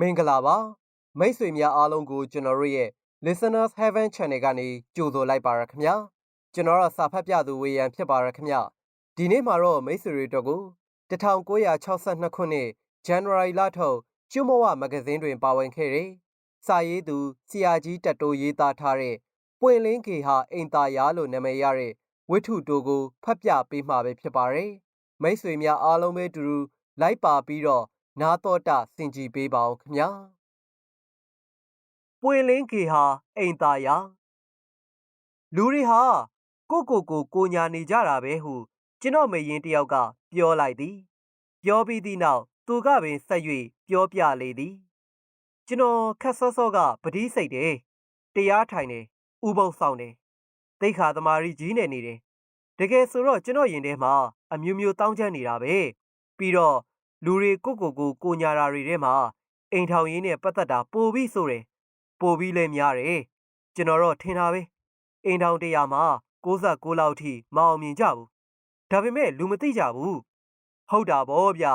မင်္ဂလာပါမိတ်ဆွေများအားလုံးကိုကျွန်တော်တို့ရဲ့ Listeners Heaven Channel ကနေကြိုဆိုလိုက်ပါရခင်ဗျာကျွန်တော်တော့စာဖတ်ပြသူဝေယံဖြစ်ပါရခင်ဗျာဒီနေ့မှာတော့မိတ်ဆွေတွေတို့ကို1962ခုနှစ် January လထုတ်ကျွမဝမဂဇင်းတွင်ပါဝင်ခဲ့တဲ့စာရေးသူဆရာကြီးတက်တိုးရေးသားထားတဲ့ပွင့်လင်းခေဟာအိမ်သာယာလို့နာမည်ရတဲ့ဝိထုတိုကိုဖတ်ပြပေးမှာပဲဖြစ်ပါတယ်မိတ်ဆွေများအားလုံးပဲတူတူလိုက်ပါပြီးတော့ နာတော်တာစင်ကြည်ပေးပါအောင်ခင်ဗျာပွင့်လင်းခေဟာအိမ်သာယာလူတွေဟာကိုကိုကိုကိုညာနေကြတာပဲဟုကျွန်တော်မေရင်တယောက်ကပြောလိုက်သည် ပြောပြီးသည့်နောက်သူကပင်ဆက်၍ပြောပြလေသည် ကျွန်တော်ခက်စောစောကပတိစိတ်တယ်တရားထိုင်တယ်ဥပုပ်ဆောင်တယ်သိခါသမารီကြီးနေနေတယ်တကယ်ဆိုတော့ကျွန်တော်ရင်ထဲမှာအမျိုးမျိုးတောင်းချမ်းနေတာပဲပြီးတော့ လူတွေကိုကိုကိုကိုညာတာတွေထဲမှာအိမ်ထောင်ရင်းနဲ့ပတ်သက်တာပိုပြီးဆိုတယ်ပိုပြီးလဲများတယ်ကျွန်တော်တော့ထင်တာပဲအိမ်ထောင်တရားမှာ69လောက်ထိမအောင်မြင်ကြဘူးဒါပေမဲ့လူမသိကြဘူးဟုတ်တာဗောဗျ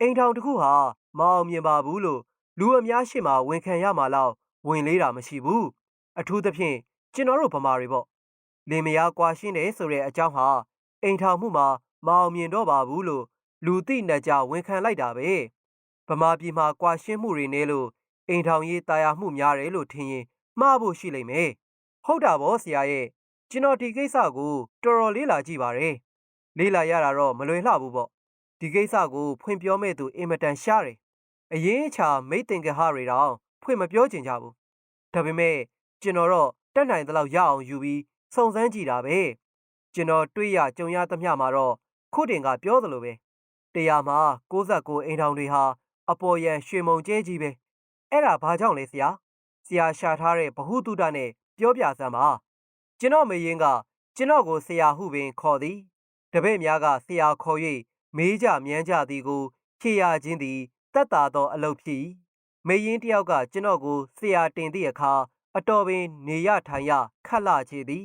အိမ်ထောင်တစ်ခုဟာမအောင်မြင်ပါဘူးလို့လူအများရှိမှဝန်ခံရမှာလောက်ဝင်လေးတာမရှိဘူးအထူးသဖြင့်ကျွန်တော်တို့ဗမာတွေပေါ့လင်မယားကွာရှင်းတယ်ဆိုတဲ့အကြောင်းဟာအိမ်ထောင်မှုမှာမအောင်မြင်တော့ပါဘူးလို့ လူသိနှကြဝန်ခံလိုက်တာပဲဗမာပြည်မှာကွာရှင်းမှုတွေနဲ့လို့အိမ်ထောင်ရေးတာယာမှုများတယ်လို့ထင်ရင်မှားဖို့ရှိလိမ့်မယ်ဟုတ်တာဗောဆရာရဲ့ကျွန်တော်ဒီကိစ္စကိုတော်တော်လေးလာကြည့်ပါတယ်လေးလာရတာတော့မလွယ်လှဘူးပေါ့ဒီကိစ္စကိုဖွင့်ပြောမဲ့သူအင်မတန်ရှားတယ်အရင်အချာမိတ်တင်ကဟတွေတောင်ဖွင့်မပြောချင်ကြဘူးဒါပေမဲ့ကျွန်တော်တော့တက်နိုင်သလောက်ရအောင်ယူပြီးစုံစမ်းကြည့်တာပဲကျွန်တော်တွေ့ရကြုံရသမျှမှာတော့ခုတင်ကပြောသလိုပဲ တရားမှာ69အိမ်ထောင်တွေဟာအပေါ်ရန်ရွှေမုံကျဲကြီးပဲအဲ့ဒါဘာကြောင့်လဲဆရာဆရာရှာထားတဲ့ဘ ഹു တုဒနဲ့ပြောပြစမ်းပါကျွန်တော်မေရင်ကကျွန်တော်ကိုဆရာဟုပင်ခေါ်သည်တပည့်များကဆရာခေါ်၍မေးကြမြန်းကြသည်ကိုဖြေရခြင်းသည်တက်တာသောအလုပ်ဖြစ်မေရင်တယောက်ကကျွန်တော်ကိုဆရာတင်သည့်အခါအတော်ပင်နေရထိုင်ရခက်လာချေသည်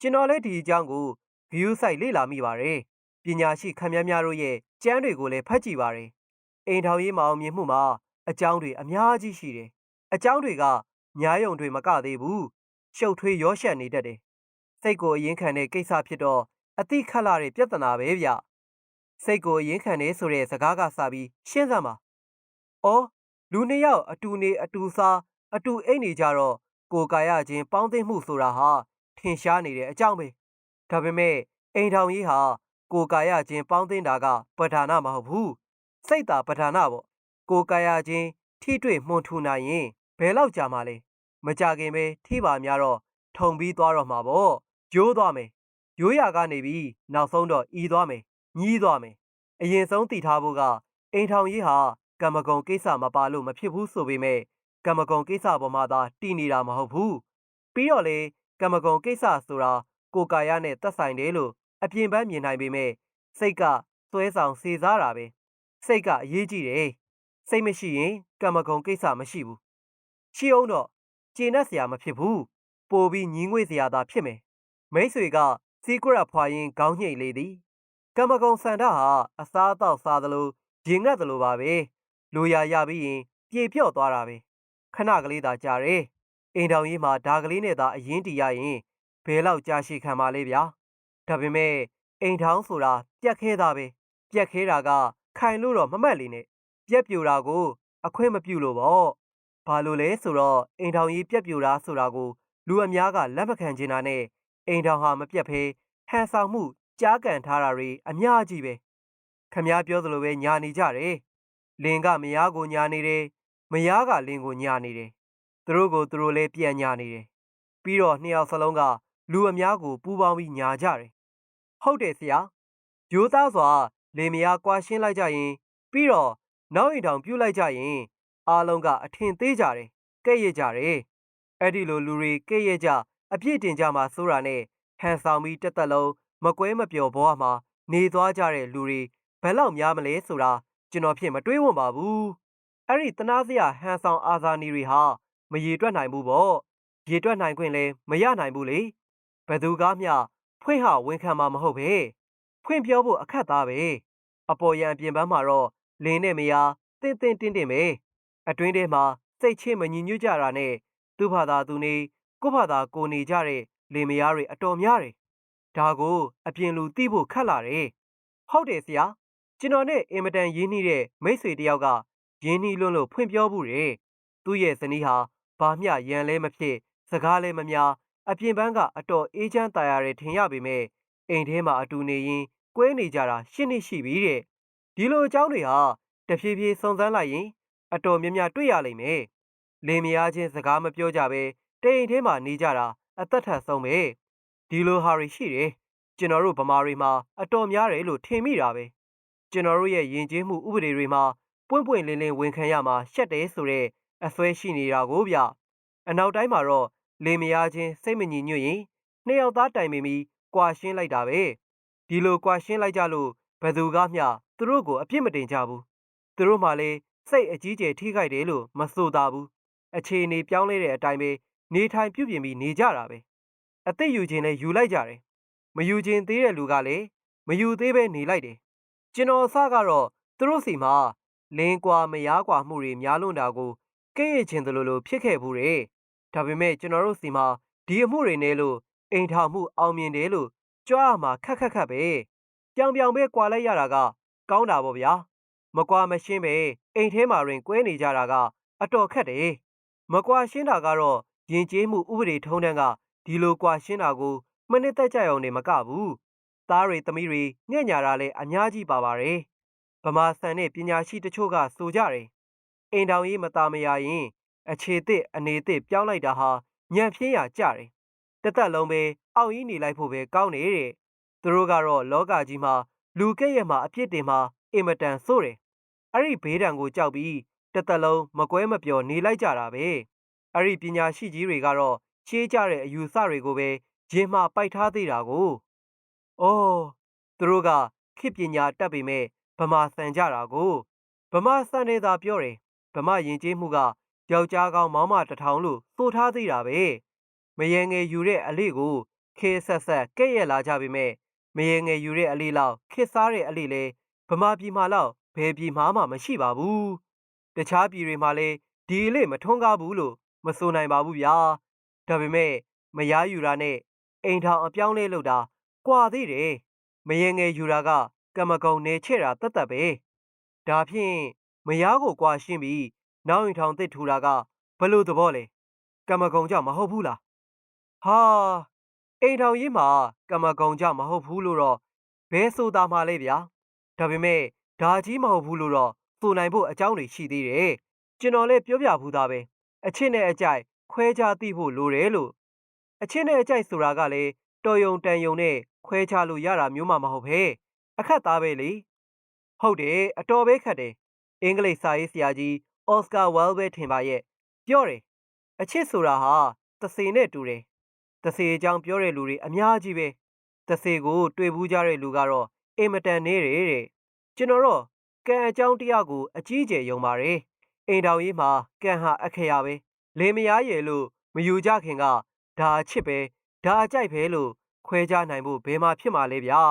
ကျွန်တော်လည်းဒီအကြောင်းကိုဂယူးဆိုင်လေ့လာမိပါတယ် ပညာရှိခမည်းများတို့ရဲ့ကျမ်းတွေကိုလည်းဖတ်ကြည့်ပါတယ်အိမ်ထောင်ရေးမအောင်မြင်မှုမှာအကြောင်းတွေအများကြီးရှိတယ်အကြောင်းတွေကညာယုံတွေမကသေးဘူးရှုပ်ထွေးရောရှက်နေတတ်တယ်စိတ်ကိုအရင်ခံတဲ့ကိစ္စဖြစ်တော့အတိခတ်လာတဲ့ပြဿနာပဲဗျစိတ်ကိုအရင်ခံနေဆိုတဲ့စကားကစပြီးရှင်းစမ်းပါ။အော်လူနှစ်ယောက်အတူနေအတူစားအတူအိတ်နေကြတော့ကိုယ်ကာယချင်းပေါင်းသိမှုဆိုတာဟာထင်ရှားနေတဲ့အကြောင်းပဲ။ဒါပေမဲ့အိမ်ထောင်ကြီးဟာ ကိုယ်ကာယချင်းပေါင်းသိတာကပဓာနာမဟုတ်ဘူး။စိတ်သာပဓာနာပေါ့။ကိုယ်ကာယချင်းထိတွေ့မှုန်ထူနိုင်ရင်ဘယ်လောက်ကြာမှလဲ။မကြခင်ပဲထိပါများတော့ထုံပြီးသွားတော့မှာပေါ့။ရိုးသွားမယ်။ရိုးရာကနေပြီးနောက်ဆုံးတော့ဤသွားမယ်။ညီးသွားမယ်။အရင်ဆုံးတည်ထားဖို့ကအိမ်ထောင်ကြီးဟာကမ္မကုံကိစ္စမပါလို့မဖြစ်ဘူးဆိုပေမဲ့ကမ္မကုံကိစ္စပေါ်မှာသာတည်နေတာမဟုတ်ဘူးပြီးတော့လေကမ္မကုံကိစ္စဆိုတာကိုကာယနဲ့သက်ဆိုင်တယ်လို့ အပြင်ပန်းမြင်နိုင်ပေမဲ့စိတ်ကသွဲဆောင်စေစားတာပဲစိတ်ကအရေးကြီးတယ်စိတ်မရှိရင်ကမ္မကုံကိစ္စမရှိဘူးရှိအောင်တော့ကျေနပ်စရာမဖြစ်ဘူးပိုပြီးညီငွေ့စရာသာဖြစ်မယ်မိတ်ဆွေကစီကရက်ဖွာရင်ခေါင်းညိတ်လေသည်ကမ္မကုံစန္ဒဟာအစားအသောက်စားသလိုရင်ငတ်သလိုပါပဲလိုရာရပြီးရင်ပြေပြော့သွားတာပဲခဏကလေးသာကြာတယ်အိမ်တောင်ကြီးမှာဒါကလေးနဲ့သာအရင်တီရရင်ဘယ်လောက်ကြာရှည်ခံပါလဲဗျာ ဒါပေမဲ့အိမ်ထောင်ဆိုတာပြက်ခဲတာပဲပြက်ခဲတာကခိုင်လို့တော့မမှတ်လေနဲ့ပြက်ပြူတာကိုအခွင့်မပြုလို့ပေါ့ဘာလို့လဲဆိုတော့အိမ်ထောင်ကြီးပြက်ပြူတာဆိုတာကိုလူအများကလက်မခံချင်တာနဲ့အိမ်ထောင်ဟာမပြက်ဖဲဟန်ဆောင်မှုကြားကန်ထားတာတွေအများကြီးပဲခမည်းပြောသလိုပဲညာနေကြတယ်လင်ကမယားကိုညာနေတယ်မယားကလင်ကိုညာနေတယ်သူတို့ကိုသူတို့လည်းပြန်ညာနေတယ်ပြီးတော့နှစ်ယောက်စလုံးက လူအများကိုပူပေါင်းပြီးညာကြတယ်ဟုတ်တယ်ဆရာရိုးသားစွာလင်မယားကွာရှင်းလိုက်ကြရင် ပြီးတော့နောက်အိမ်ထောင်ပြုတ်လိုက်ကြရင် အားလုံးကအထင်သေးကြတယ်ကဲ့ရဲ့ကြတယ်အဲ့ဒီလိုလူတွေကဲ့ရဲ့ကြအပြစ်တင်ကြမှာဆိုတာနဲ့ဟန်ဆောင်ပြီးတက်တက်လုံးမကွဲမပျော်ဘဝမှာနေသွားကြတဲ့လူတွေဘယ်လောက်များမလဲဆိုတာကျွန်တော်ဖြစ်မတွေးဝံ့ပါဘူးအဲ့ဒီတနာစရာဟန်ဆောင်အာဇာနည်တွေဟာမရေတွက်နိုင်ဘူးပေါ့ရေတွက်နိုင်ခွင့်လည်းမရနိုင်ဘူးလေ ဘယ်သူကမျှဖွင့်ဟာဝန်ခံမှာမဟုတ်ပဲဖွင့်ပြောဖို့အခက်သားပဲအပေါ်ရန်ပြင်ပန်းမှာတော့လင်းနဲ့မယားတင်းတင်းတင်းတင်းပဲအတွင်းထဲမှာစိတ်ချင်းမညီညွတ်ကြတာနဲ့သူ့ဘာသာသူနေကိုယ့်ဘာသာကိုနေကြတဲ့လင်မယားတွေအတော်များတယ်ဒါကိုအပြင်လူသိဖို့ခက်လာတယ်ဟုတ်တယ်ဆရာကျွန်တော်နဲ့အင်မတန်ရင်းနှီးတဲ့မိတ်ဆွေတယောက်ကရင်းနှီးလွန်းလို့ဖွင့်ပြောမှုတယ်သူ့ရဲ့ဇနီးဟာဘာမျှရန်လဲမဖြစ်စကားလည်းမများ အပြင်ပန်းကအတော်အေးချမ်းသာရတယ်ထင်ရပေမဲ့အိမ်ထဲမှာအတူနေရင်ကွဲနေကြတာရှင်းနေရှိပြီတဲ့ဒီလိုအကြောင်းတွေဟာတဖြည်းဖြည်းစုံစမ်းလိုက်ရင် အတော်များများတွေ့ရလိမ့်မယ်လင်မယားချင်းစကားမပြောကြဘဲတိမ်အိမ်ထဲမှာနေကြတာအသက်ထက်ဆုံးပဲဒီလိုဟာတွေရှိတယ်ကျွန်တော်တို့ဗမာတွေမှာအတော်များတယ်လို့ထင်မိတာပဲကျွန်တော်တို့ရဲ့ယဉ်ကျေးမှုဥပဒေတွေမှာပွင့်ပွင့်လင်းလင်းဝန်ခံရမှာရှက်တယ်ဆိုတဲ့အစွဲရှိနေတာကိုဗျအနောက်တိုင်းမှာတော့ လင်မယားချင်းစိတ်မညီညွတ်ရင်နှစ်ယောက်သားတိုင်ပင်ပြီးကွာရှင်းလိုက်တာပဲဒီလိုကွာရှင်းလိုက်ကြလို့ဘယ်သူကမျှသူတို့ကိုအပြစ်မတင်ကြဘူးသူတို့မှလည်းစိတ်အကြီးကျယ်ထိခိုက်တယ်လို့မဆိုတာဘူးအခြေအနေပြောင်းလဲတဲ့အတိုင်းပဲနေထိုင်ပြုပြင်ပြီးနေကြတာပဲအသက်ယူခြင်းလည်းယူလိုက်ကြတယ်မယူခြင်းသေးတဲ့လူကလည်းမယူသေးပဲနေလိုက်တယ်ကျွန်တော်အစကတော့သူတို့စီမှာလင်းကွာမယားကွာမှုတွေများလွန်းတာကိုကဲ့ရဲ့ခြင်းတလို့လို့ဖြစ်ခဲ့ဘူးတယ် ဒါပေမဲ့ကျွန်တော်တို့စီမှာဒီအမှုတွေနဲ့လို့အိမ်ထောင်မှုအောင်မြင်တယ်လို့ကြွားမှာခက်ခက်ခက်ပဲပြောင်ပြောင်ပဲကွာလိုက်ရတာက ကောင်းတာပေါ့ဗျာမကွာမရှင်းပဲအိမ်ထဲမှာတွင်ကွဲနေကြတာကအတော်ခက်တယ်မကွာရှင်းတာကတော့ယဉ်ကျေးမှုဥပဒေထုံးတမ်းကဒီလိုကွာရှင်းတာကိုမနစ်သက်ကြရုံနဲ့မကဘူးသားတွေသမီးတွေညံ့ညာတာလည်းအများကြီးပါပါတယ်ဗမာဆန်နဲ့ပညာရှိတချို့ကဆိုကြတယ်အိမ်တောင်ရေးမသားမရရင် အခြေသစ်အနေသစ်ပြောင်းလိုက်တာဟာညံ့ပြင်းရကြတယ်တသက်လုံးပဲအောက်ကြီးနေလိုက်ဖို့ပဲကောင်းနေတဲ့သူတို့ကတော့လောကကြီးမှာလူကဲ့ရဲ့မှာအပြစ်တင်မှာအင်မတန်ဆိုးတယ်အဲ့ဒီဘေးဒဏ်ကိုကြောက်ပြီးတသက်လုံးမကွဲမပျော်နေလိုက်ကြတာပဲအဲ့ဒီပညာရှိကြီးတွေကတော့ချေးကြတဲ့အယူဆတွေကိုပဲရင်မှပိုက်ထားသေးတာကို။အော်သူတို့ကခေပညာတတ်ပေမဲ့ဗမာစံကြတာကိုဗမာစံနေသာပြောတယ်ဗမာယဉ်ကျေးမှုက ယောက်ျားကောင်းမောင်းမတထောင်လို့သို့ထားသေးတာပဲ။မယငယ်ယူတဲ့အလေးကိုခေဆက်ဆက်ကဲ့ရဲ့လာကြပေမဲ့မယငယ်ယူတဲ့အလေးလောက်ခေစားတဲ့အလေးလဲဗမာပြည်မှာလောက်ဘယ်ပြည်မှာမှမရှိပါဘူး။တခြားပြည်တွေမှာလည်းဒီအလေးမထွန်းကားဘူးလို့မဆိုနိုင်ပါဘူးဗျာ။ဒါပေမဲ့မယားယူတာနဲ့အိမ်ထောင်အပြောင်းလဲလုပ်တာကွာသေးတယ်မယငယ်ယူတာကကမကုံနေချဲ့တာတတ်တတ်ပဲဒါဖြင့်မယားကိုကွာရှင်းပြီး နောက်အိမ်ထောင်သစ်ထူတာကဘလို့သဘောလဲကမကုံကြောင့်မဟုတ်ဘူးလားဟာအိမ်ထောင်ရေးမှာကမကုံကြောင့်မဟုတ်ဘူးလို့တော့ဘယ်ဆိုတာမှလဲဗျာဒါပေမဲ့ဒါကြီးမဟုတ်ဘူးလို့တော့ဆိုနိုင်ဖို့အကြောင်းတွေရှိသေးတယ်ကျွန်တော်လည်းပြောပြဘူးသားပဲအချစ်နဲ့အကြိုက်ခွဲခြားသိဖို့လိုတယ်လို့အချင်းနဲ့အကြိုက်ဆိုတာကလည်းတော်ယုံတန်ယုံနဲ့ခွဲခြားလို့ရတာမျိုးမှမဟုတ်ပဲအခက်သားပဲလေဟုတ်တယ်အတော်ပဲခက်တယ်အင်္ဂလိပ်စာရေးဆရာကြီး အော်စကာဝဲလ်ပဲထင်ပါရဲ့ပြောတယ်အချစ်ဆိုတာဟာတစေနဲ့တူတယ်တစေအကြောင်းပြောတဲ့လူတွေအများကြီးပဲတစေကို တွေ့ဘူးကြတဲ့လူကတော့အင်မတန်နေတယ်တဲ့ကျွန်တော်တော့ကံအကြောင်းတရားကို အကြီးကျယ်ယုံပါတယ်အိမ်တော်ရေးမှာကံဟာအခရာပဲလေမယားရယ်လို့မယူကြခင်ကဒါအချစ်ပဲဒါအကြိုက်ပဲလို့ခွဲခြားနိုင်ဖို့ဘယ်မှာဖြစ်မှာလဲဗျာ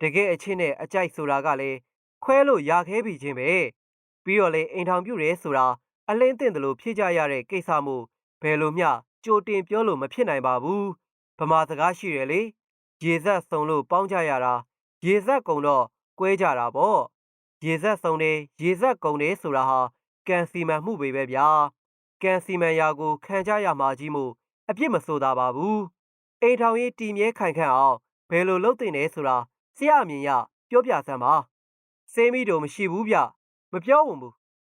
တကယ်အချစ်နဲ့အကြိုက်ဆိုတာကလည်းခွဲလို့ရခဲပြီချင်းပဲ ပြီးတော့လေအိမ်ထောင်ပြုတယ်ဆိုတာအလင်းတင်တယ်လို့ဖြေကြရတဲ့ကိစ္စမို့ဘယ်လိုမျှကြိုတင်ပြောလို့မဖြစ်နိုင်ပါဘူးဗမာစကားရှိတယ်လေရေဆက်စုံလို့ပေါင်းကြရတာရေဆက်ကုံတော့ကွဲကြတာပေါ့ရေဆက်စုံတယ်ရေဆက်ကုံတယ်ဆိုတာဟာကန်စီမံမှုပဲပဲဗျာကန်စီမံရာကိုခံကြရမှာကြီးမို့အပြစ်မဆိုတာပါဘူးအိမ်ထောင်ရေးတည်မြဲခိုင်ခန့်အောင်ဘယ်လိုလုပ်တင်လဲဆိုတာဆရာအမြင်ရပြောပြစမ်းပါစေးမိတို့မရှိဘူးဗျ မပြောဝင်ဘူး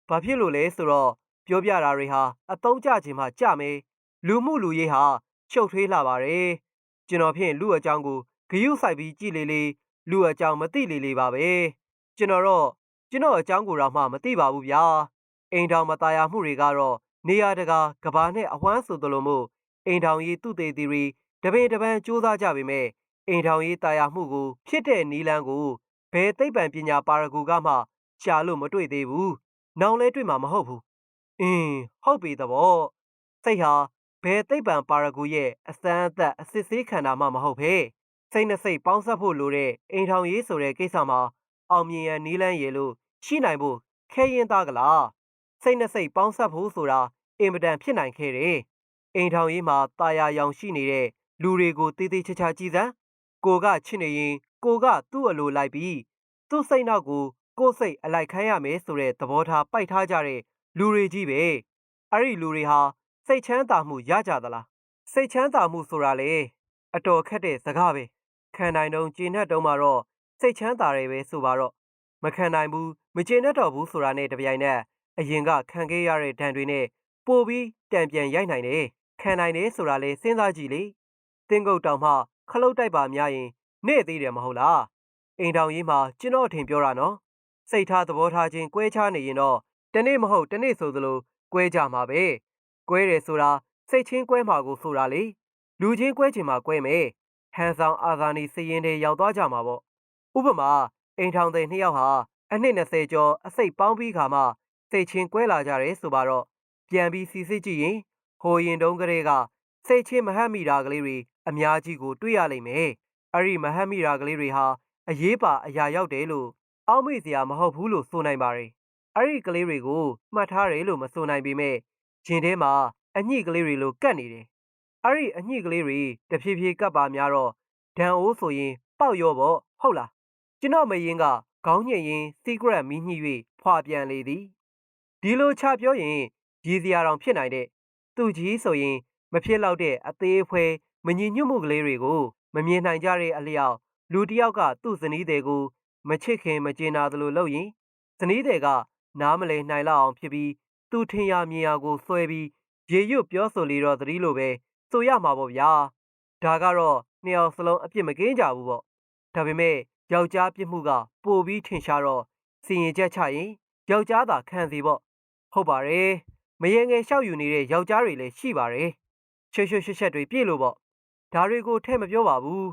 ဘာဖြစ်လို့လဲဆိုတော့ပြောပြတာတွေဟာအတုံးကြခြင်းမှကြမယ်လူမှုလူရေးဟာချုပ်ထွေးလာပါတယ်ကျွန်တော်ဖြင့်လူအကြောင်းကိုဂယုဆိုင်ပြီးကြည်လေလေလူအကြောင်းမသိလေလေပါပဲကျွန်တော်တော့ကျွန်တော်အကြောင်းကိုတော့မှမသိပါဘူးဗျာအိမ်တော်မตายရမှုတွေကတော့နေရာတကာကဘာနဲ့အဝမ်းဆိုသလိုမို့အိမ်ထောင်ရေးသူသေးသေးတွေတပင်တပန်းစူးစမ်းကြပေမဲ့အိမ်ထောင်ရေးတာယာမှုကိုဖြစ်တဲ့နီလန်းကိုဘယ်သိပ္ပံပညာပါရဂူကမှ ရှာလို့မတွေ့သေးဘူး။နောင်လဲတွေ့မှာမဟုတ်ဘူး။အင်းဟုတ်ပြီသဘော။စိတ်ဟာဘယ်သိပ္ပံပါရဂူရဲ့အစမ်းအသက်အစစ်ဆေးခံတာမှမဟုတ်ဘဲစိတ်နဲ့စိတ်ပေါင်းစပ်ဖို့လိုတဲ့အိမ်ထောင်ရေးဆိုတဲ့ကိစ္စမှာအောင်မြင်ရန်နီလန်းရေလို့ရှိနိုင်ဖို့ခဲရင်သားကလားစိတ်နှစ်စိတ်ပေါင်းဆက်ဖို့ဆိုတာအင်မတန်ဖြစ်နိုင်ခဲ့တယ်အိမ်ထောင်ရေးမှာตาယာရောင်ရှိနေတဲ့လူတွေကိုတေးသေးချာချာကြည်စမ်းကိုကချစ်နေရင်ကိုကသူ့အလိုလိုက်ပြီးသူ့စိတ်နောက်ကို ကိုယ်စိတ်အလိုက်ခံရမယ်ဆိုတဲ့သဘောထားပိုက်ထားကြတဲ့လူတွေကြီးပဲအဲ့ဒီလူတွေဟာစိတ်ချမ်းသာမှုရကြသလားစိတ်ချမ်းသာမှုဆိုတာလေအတော်ခက်တဲ့စကားပဲခံနိုင်တုံးကျင့်တတ်တုံးမှာတော့စိတ်ချမ်းသာတယ်ပဲဆိုပါတော့မခံနိုင်ဘူးမကျင့်တတ်တော့ဘူးဆိုတာနဲ့တပြိုင်နက်အရင်ကခံခဲ့ရတဲ့ဒဏ်တွေနဲ့ပို့ပြီးတံပြန်ရိုက်နိုင်တယ်ခံနိုင်တယ်ဆိုတာလေစဉ်းစားကြည့်လေတင်းကုတ်တောင်မှခလုတ်တိုက်ပါများရင်နဲ့သေးတယ်မဟုတ်လားအိမ်တောင်ကြီးမှာကျွန်တော်ထင်ပြောတာနော် စိတ်ထားသဘောထားချင်းကွဲခြားနေရင်တော့တနေ့မဟုတ်တနေ့ဆိုသလိုကွဲကြမှာပဲကွဲတယ်ဆိုတာစိတ်ချင်းကွဲမှာကိုဆိုတာလေလူချင်းကွဲချင်မှာကွဲမယ်ဟန်ဆောင်အာဇာနည်စည်ရင်တွေရောက်သွားကြမှာပေါ့ဥပမာအိမ်ထောင်တဲ့နှစ်ယောက်ဟာအနှစ်20ကျော်အစိတ်ပေါင်းပြီးခါမှစိတ်ချင်းကွဲလာကြတယ်ဆိုပါတော့ပြန်ပြီးစီစစ်ကြည့်ရင်ဟိုရင်တုန်းကလေးကစိတ်ချင်းမဟတ်မိတာကလေးတွေအများကြီးကိုတွေ့ရလိမ့်မယ်အဲ့ဒီမဟတ်မိတာကလေးတွေဟာအရေးပါအရာရောက်တယ်လို့ အောက်မေ့စရာမဟုတ်ဘူးလို့ဆိုနိုင်ပါတယ်အဲ့ဒီကလေးတွေကိုမှတ်ထားတယ်လို့မဆိုနိုင်ပေမဲ့ဂျင်ထဲမှာအညှိကလေးတွေလိုကတ်နေတယ်အဲ့ဒီအညှိကလေးတွေတဖြည်းဖြည်းကပ်ပါများတော့ဒန်အိုးဆိုရင်ပေါက်ရောပေါ့ဟုတ်လားကျွန်တော်မရင်ကခေါင်းညင်ရင် secret မီးညှိ၍ဖွာပြန်လေသည်ဒီလိုချပြောရင်ရည်စရာတောင်ဖြစ်နိုင်တဲ့သူကြီးဆိုရင်မဖြစ်တော့တဲ့အသေးအဖွဲ မညီညွတ်မှုကလေးတွေကို မမြင်နိုင်ကြတဲ့အလျောက်လူတစ်ယောက်ကသူ့ဇနီးတွေကို မချစ်ခင်မကျေနာသလိုလုပ်ရင်ဇနီးတွေကနားမလည်နိုင်လောက်အောင်ဖြစ်ပြီးသူထင်ရမြင်ရကိုဆွဲပြီးရေရွတ်ပြောဆိုလေတော့သတိလိုပဲဆိုရမှာပေါ့ဗျာဒါကတော့နှစ်ယောက်စလုံးအပြစ်မကင်းကြဘူးပေါ့ဒါပေမဲ့ယောက်ျားပြစ်မှုကပိုပြီးထင်ရှားတော့စီရင်ချက်ချရင်ယောက်ျားသာခံစီပေါ့ဟုတ်ပါတယ်မရေငယ်လျှောက်ယူနေတဲ့ယောက်ျားတွေလည်းရှိပါတယ်ချွတ်ချွတ်ရှက်ရှက်တွေပြည့်လို့ပေါ့ဒါတွေကိုထဲ့မပြောပါဘူး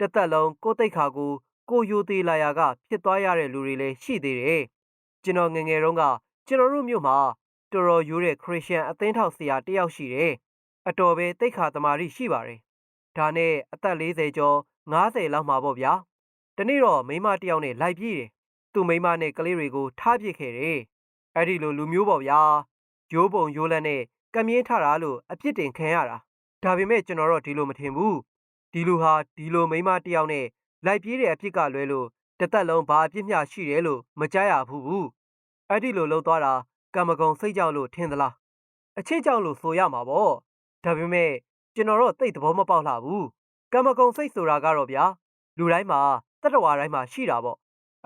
တသက်လုံးကိုယ်တိတ်ခါကို ကိုယိုသေးလာရာကဖြစ်သွားရတဲ့လူတွေလည်းရှိသေးတယ်ကျွန်တော်ငငယ်တုန်းကကျွန်တော်တို့မြို့မှာတော်တော်ရိုးတဲ့ခရစ်ယာန်အသင်းထောက်ဆရာတယောက်ရှိတယ်အတော်ပဲတိတ်ခါသမားရှိပါတယ်ဒါနဲ့အသက်40ကျော်50လောက်မှာပေါ့ဗျာတနေ့တော့မိမတယောက်နဲ့လိုက်ပြေးတယ်သူ့မိမနဲ့ကလေးတွေကိုထားပစ်ခဲ့တယ်အဲ့ဒီလိုလူမျိုးပေါ့ဗျာရိုးပုံရိုးလက်နဲ့ကမြင်းထတာလို့အပြစ်တင်ခံရတာဒါပေမဲ့ကျွန်တော်တော့ဒီလိုမထင်ဘူးဒီလူဟာဒီလိုမိမတယောက်နဲ့ လိုက်ပြေးတဲ့အဖြစ်ကလွဲလို့တသက်လုံးဘာအပြစ်မျှရှိတယ်လို့မကြားရဘူးဘူးအဲ့ဒီလိုလှုပ်သွားတာကံမကုံစိတ်ကြောက်လို့ထင်သလားအချစ်ကြောက်လို့ဆိုရမှာပေါ့ဒါပေမဲ့ကျွန်တော်တော့သိသဘောမပေါက်လှဘူးကံမကုံစိတ်ဆိုတာကတော့ဗျာလူတိုင်းမှာတတဝါတိုင်းမှာရှိတာပေါ့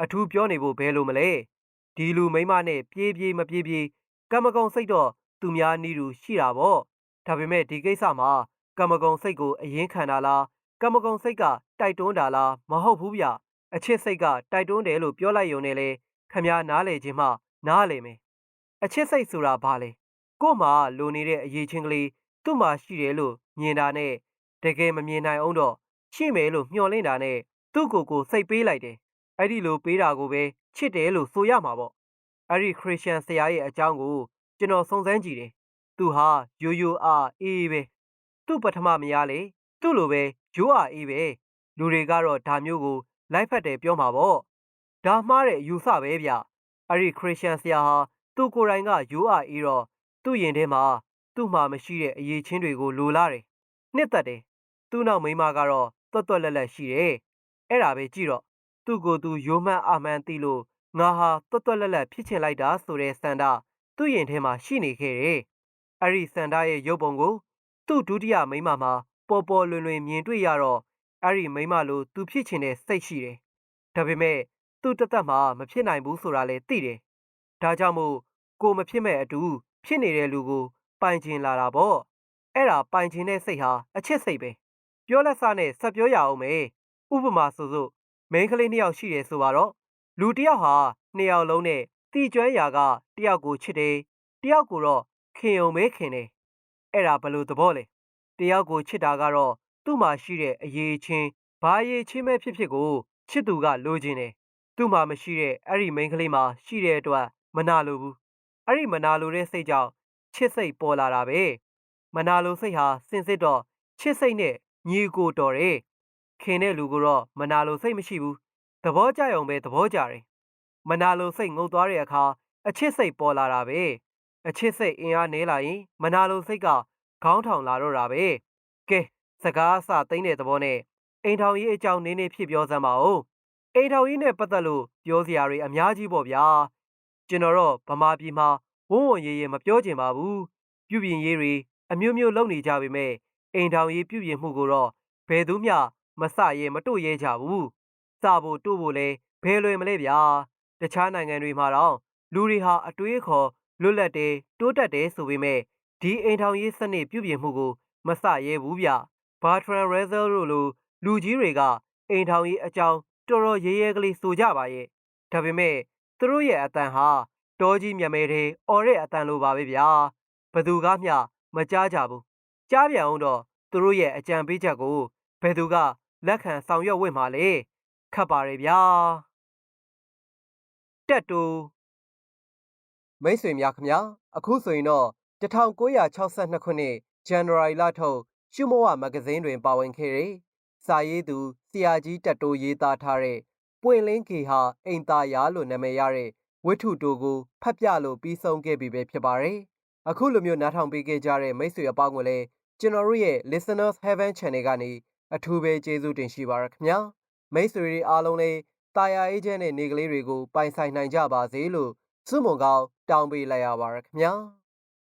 အထူးပြောနေဖို့ဘယ်လိုမလဲဒီလူမိမနဲ့ပြေးပြေးမပြေးပြေးကံမကုံစိတ်တော့သူများနီးတူရှိတာပေါ့ဒါပေမဲ့ဒီကိစ္စမှာကံမကုံစိတ်ကိုအရင်ခံတာလား ကံမကုံစိတ်ကတိုက်တွန်းတာလားမဟုတ်ဘူးဗျအချစ်စိတ်ကတိုက်တွန်းတယ်လို့ပြောလိုက်ရုံနဲ့လေခမနားလေခြင်းမှနားလေမယ်အချစ်စိတ်ဆိုတာဘာလဲကို့မှာလိုနေတဲ့အရေးချင်းကလေးသူ့မှာရှိတယ်လို့မြင်တာနဲ့တကယ်မမြင်နိုင်အောင်တော့ရှိမယ်လို့မျှော်လင့်တာနဲ့သူ့ကိုယ်ကိုစိတ်ပေးလိုက်တယ်အဲ့ဒီလိုပေးတာကိုပဲချစ်တယ်လို့ဆိုရမှာပေါ့အဲ့ဒီခရစ်ယာန်ဆရာရဲ့အကြောင်းကိုကျွန်တော်စုံစမ်းကြည့်တယ်သူဟာယိုယိုအားအေးပဲသူ့ပထမမယားလေ သူ့လိုပဲရိုးအားအေးပဲလူတွေကတော့ဒါမျိုးကိုလိုက်ဖက်တယ်ပြောမှာပေါ့ဒါမှားတဲ့အယူဆပဲဗျအဲ့ဒီခရစ်ယာန်ဆရာဟာသူ့ကိုယ်တိုင်ကရိုးအားအေးတော့သူ့ရင်ထဲမှာသူ့မှာမရှိတဲ့အရေးချင်းတွေကိုလိုလားတယ်နှစ်သက်တယ်သူ့နောက်မိန်းမကတော့တွတ်တွတ်လက်လက်ရှိတယ်အဲ့ဒါပဲကြည့်တော့သူ့ကိုယ်သူရိုးမှန်းအာမှန်းသိလို့ငါဟာတွတ်တွတ်လက်လက်ဖြစ်ချင်လိုက်တာဆိုတဲ့စန္ဒသူ့ရင်ထဲမှာရှိနေခဲ့တယ်အဲ့ဒီစန္ဒရဲ့ရုပ်ပုံကိုသူ့ဒုတိယမိန်းမမှာ ပေါ်ပေါ်လွင်လွင်မြင်တွေ့ရတော့အဲ့ဒီမိန်းမလိုသူဖြစ်ချင်တဲ့စိတ်ရှိတယ်ဒါပေမဲ့သူ့တသက်မှာမဖြစ်နိုင်ဘူးဆိုတာလည်းသိတယ်ဒါကြောင့်မို့ကိုမဖြစ်မဲ့အတူဖြစ်နေတဲ့လူကို ပိုင်ချင်လာတာပေါ့အဲ့ဒါပိုင်ချင်တဲ့စိတ်ဟာအချစ်စိတ်ပဲပြောလက်စနဲ့ဆက်ပြောရအောင်မယ်ဥပမာဆိုစို့မိန်းကလေးနှစ်ယောက်ရှိတယ်ဆိုတော့လူတစ်ယောက်ဟာနှစ်ယောက်လုံးနဲ့တီကျွမ်းရာကတယောက်ကိုချစ်တယ်တယောက်ကိုတော့ခင်ုံမဲခင်တယ်အဲ့ဒါဘယ်လိုသဘောလဲ တယောက်ကိုချစ်တာကတော့သူ့မှာရှိတဲ့အရေးချင်းဘာအရေးချင်းပဲဖြစ်ဖြစ်ကိုချစ်သူကလိုချင်တယ်သူ့မှာမရှိတဲ့အဲ့ဒီမိန်းကလေးမှာရှိတဲ့အတွက်မနာလိုဘူးအဲ့ဒီမနာလိုတဲ့စိတ်ကြောင့်ချစ်စိတ်ပေါ်လာတာပဲမနာလိုစိတ်ဟာစင်စစ်တော့ချစ်စိတ်နဲ့ညီကိုတော်တယ်ခင်တဲ့လူကတော့မနာလိုစိတ်မရှိဘူးသဘောကြရုံပဲသဘောကြတယ်မနာလိုစိတ်ငုတ်သွားတဲ့အခါအချစ်စိတ်ပေါ်လာတာပဲအချစ်စိတ်အင်အားနည်းလာရင် မနာလိုစိတ်က ခေါင်းထောင်လာတော့တာပဲကဲစကားအစသိမ့်တဲ့သဘောနဲ့အိမ်ထောင်ရေးအကြောင်းနည်းနည်းဖြစ်ပြောစမ်းပါဦးအိမ်ထောင်ရေးနဲ့ပတ်သက်လို့ပြောစရာတွေအများကြီးပေါ့ဗျာကျွန်တော်တော့ဗမာပြည်မှာဝုံဝုံရေးရေးမပြောချင်ပါဘူးပြုပြင်ရေးတွေအမျိုးမျိုးလုပ်နေကြပေမဲ့အိမ်ထောင်ရေးပြုပြင်မှုကိုတော့ဘယ်သူမျှမစရဲမတို့ရဲကြဘူးစဖို့တို့ဖို့လဲဘယ်လွယ်မလဲဗျာတခြားနိုင်ငံတွေမှာတော့လူတွေဟာအတွေးအခေါ်လွတ်လပ်တယ်တိုးတက်တယ်ဆိုပေမဲ့ ဒီအိမ်ထောင်ရေးစနစ်ပြုပြင်မှုကို မစရဲဘူးဗျဘာထရန်ရဲဇယ်တို့လိုလူကြီးတွေကအိမ်ထောင်ရေးအကြောင်းတော်တော်ရဲရဲကလေးဆိုကြပါရဲ့ဒါပေမဲ့သူတို့ရဲ့အတန်ဟာတောကြီးမြမဲတဲ့အော်တဲ့အတန်လိုပါပဲဗျာဘသူကမျှမကြားကြဘူးကြားပြန်အောင်တော့သူတို့ရဲ့အကြံပေးချက်ကိုဘယ်သူကလက်ခံဆောင်ရွက်ဝင့်မှာလဲခတ်ပါရဲ့ဗျာတက်တူမိတ်ဆွေများခင်ဗျာအခုဆိုရင်တော့ 1962ခုနှစ်ဇန်နဝါရီလထုတ်ရှုမဝမဂဇင်းတွင် ပါဝင်ခဲ့တဲ့စာရေးသူဆရာကြီးတက်တိုးရေးသားထားတဲ့ပွင့်လင်းခေဟာအိမ်သားရာလို့နာမည်ရတဲ့ဝိထုတိုကိုဖတ်ပြလို့ပြီးဆုံးခဲ့ပြီပဲဖြစ်ပါတယ်။အခုလိုမျိုးနားထောင်ပေးခဲ့ကြတဲ့မိတ်ဆွေအပေါင်းကိုလည်းကျွန်တော်တို့ရဲ့ Listeners Heaven Channel ကနေအထူးပဲကျေးဇူးတင်ရှိပါရခင်ဗျာ။မိတ်ဆွေတွေအားလုံးလည်းတာယာအေးချမ်းတဲ့နေကလေးတွေကိုပိုင်ဆိုင်နိုင်ကြပါစေလို့ဆုမွန်ကောင်းတောင်းပေးလိုက်ရပါရခင်ဗျာ။